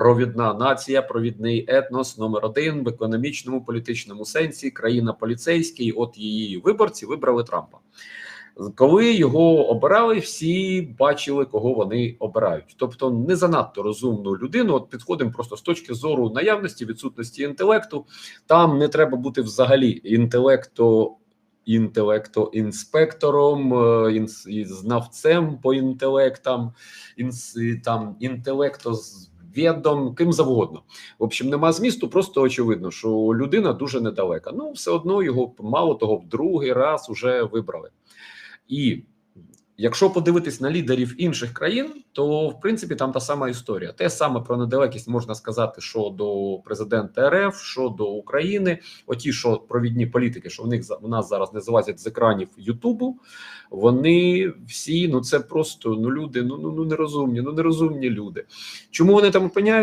провідна нація, провідний етнос номер один в економічному політичному сенсі, країна поліцейський. От її виборці вибрали Трампа. Коли його обирали, всі бачили, кого вони обирають. Тобто, не занадто розумну людину. От підходимо просто з точки зору наявності, відсутності інтелекту. Там не треба бути взагалі інтелекто. Інтелектоінспектором, е, інс, знавцем по інтелектам, інс, там інтелектозвідом, ким завгодно. В общем, нема змісту, просто очевидно, що людина дуже недалека. Ну, все одно його мало того, в другий раз уже вибрали. І якщо подивитись на лідерів інших країн, то в принципі там та сама історія. Те саме про недалекість можна сказати, що до президента РФ, що до України. Оті, що провідні політики, що в них у нас зараз не залазять з екранів Ютубу. Вони всі, ну це просто ну люди, ну ну ну нерозумні, ну нерозумні люди. Чому вони там опиняються?